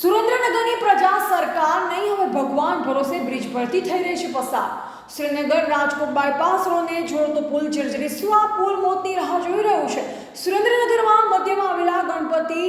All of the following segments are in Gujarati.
સુરેન્દ્રનગરની પ્રજા સરકાર નહીં, હવે ભગવાન ભરોસે બ્રિજ પરથી થઈ રહી છે પસાર. શ્રીનગર રાજકોટ બાયપાસ રોડને જોડતો પુલ જર્જરિત આ પુલ મોતની રાહ જોઈ રહ્યો છે? સુરેન્દ્રનગરમાં મધ્યમાં આવેલા ગણપતિ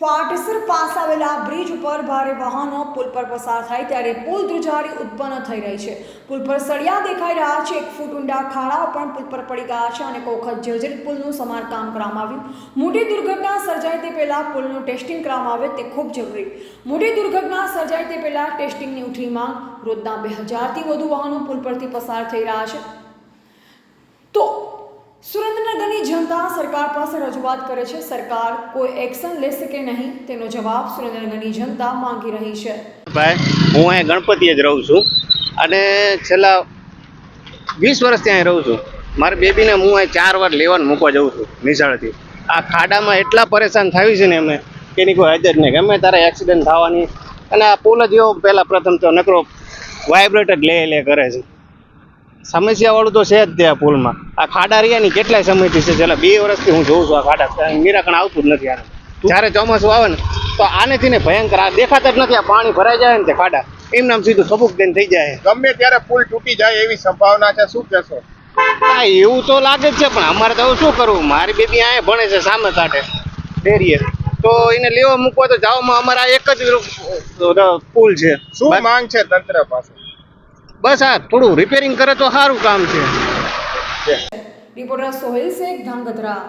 ફાટસર પાસ આવેલા બ્રિજ ઉપર ભારે વાહનો પુલ પર પસાર થાય ત્યારે પુલ ધ્રુજારી ઉત્પન્ન થઈ રહી છે. પુલ પર સળિયા દેખાઈ રહ્યા છે. એક ફૂટ ઊંડા ખાડાઓ પણ પુલ પર પડી ગયા છે અને કોખત જર્જરિત પુલનું સમારકામ કરવામાં આવ્યું. મોટી દુર્ઘટના સર્જાય તે પહેલાં પુલનું ટેસ્ટિંગ કરવામાં આવે તે ખૂબ જરૂરી. મોટી દુર્ઘટના સર્જાય તે પહેલાં ટેસ્ટિંગની ઉઠી માંગ રોજના બે હજારથી વધુ વાહનો પુલ પરથી પસાર થઈ રહ્યા છે. તો જનતા સરકાર પાસે રજૂઆત કરે છે, સરકાર કોઈ એક્શન લેશે કે નહીં? તેનો જવાબ સુરેન્દ્રનગરની જનતા માંગી રહી છે. ભાઈ, હું અહીંયા ગણપતિએ જ રહું છું અને છેલ્લા વીસ વર્ષથી અહીં રહું છું. મારી બેબીને હું અહીં ચાર વાર લેવાનું મૂકવા જાઉં છું નિશાળથી આ ખાડામાં એટલા પરેશાન થયું છે ને અમે, કે એની કોઈ હદ જ નહીં. ગમે તારે એક્સિડન્ટ થવાની અને આ પુલ જ એવો પહેલાં પ્રથમ તો નકરો વાઇબ્રેટ જ લે લે કરે છે. સમસ્યાવાળું તો છે જ તે પુલમાં. આ ખાડા રહ્યાની કેટલાય સમયથી છે. છેલ્લા બે વર્ષથી હું જોઉં છું આ ખાડા. નિરાકરણ આવતું જ નથી આને. જ્યારે ચોમાસું આવે ને તો આનેથી ને ભયંકર આ દેખાતા જ નથી. આ પાણી ભરાઈ જાય ને તે ખાડા. એમ નામ સીધું સબુક દેન થઈ જાય. ગમે ત્યારે પુલ તૂટી જાય એવી સંભાવના છે શું કહેશો? હા એવું તો લાગે જ છે પણ અમારે તો શું કરવું? મારી બેબી અહીંયા ભણે છે સામે કાઢે ડેરીએ. તો એને લેવા મૂકવા તો જવામાં અમારા એક જ પુલ છે. શું માંગ છે તંત્ર પાસે? બસ આ થોડું રિપેરિંગ કરે તો સારું કામ છે. રિપોર્ટર સોહેલ શેખ ધાંગધ્રા